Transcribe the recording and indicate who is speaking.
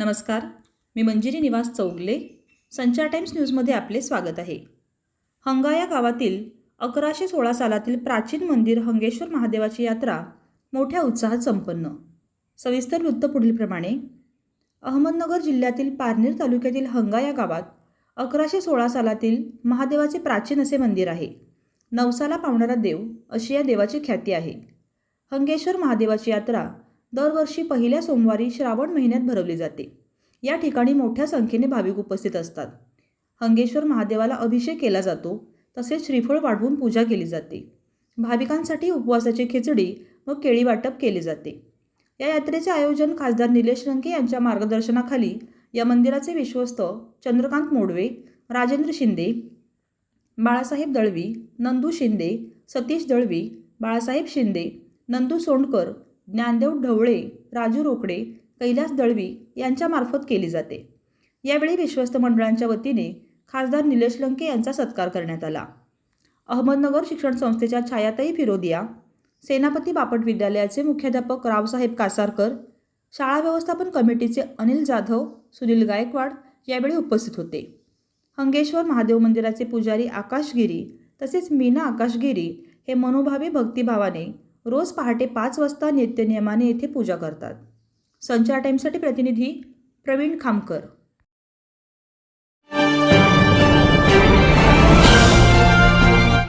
Speaker 1: नमस्कार. मी मंजिरी निवास चौगले. संचार टाइम्स न्यूजमध्ये आपले स्वागत आहे. हंगा या गावातील अकराशे सोळा सालातील प्राचीन मंदिर हंगेश्वर महादेवाची यात्रा मोठ्या उत्साहात संपन्न. सविस्तर वृत्त पुढीलप्रमाणे अहमदनगर जिल्ह्यातील पारनेर तालुक्यातील हंगा या गावात अकराशे सोळा सालातील महादेवाचे प्राचीन असे मंदिर आहे. नवसाला पावणारा देव अशी या देवाची ख्याती आहे. हंगेश्वर महादेवाची यात्रा दरवर्षी पहिल्या सोमवारी श्रावण महिन्यात भरवली जाते. या ठिकाणी मोठ्या संख्येने भाविक उपस्थित असतात. हंगेश्वर महादेवाला अभिषेक केला जातो तसेच श्रीफळ वाढवून पूजा केली जाते. भाविकांसाठी उपवासाची खिचडी व केळी वाटप केले जाते. या यात्रेचे आयोजन खासदार निलेश रंके यांच्या मार्गदर्शनाखाली या मंदिराचे विश्वस्त चंद्रकांत मोडवे राजेंद्र शिंदे बाळासाहेब दळवी नंदू शिंदे सतीश दळवी बाळासाहेब शिंदे नंदू सोंडकर ज्ञानदेव ढवळे राजू रोकडे कैलास दळवी यांच्यामार्फत केली जाते. यावेळी विश्वस्त मंडळांच्या वतीने खासदार निलेश लंके यांचा सत्कार करण्यात आला. अहमदनगर शिक्षण संस्थेच्या छायाताई फिरोदिया सेनापती बापट विद्यालयाचे मुख्याध्यापक रावसाहेब कासारकर शाळा व्यवस्थापन कमिटीचे अनिल जाधव सुनील गायकवाड यावेळी उपस्थित होते. हंगेश्वर महादेव मंदिराचे पुजारी आकाशगिरी तसेच मीना आकाशगिरी हे मनोभावी भक्तिभावाने रोज पहाटे पाच वाजता नित्यनियमाने येथे पूजा करतात. संचार टाईमसाठी प्रतिनिधी प्रवीण खामकर.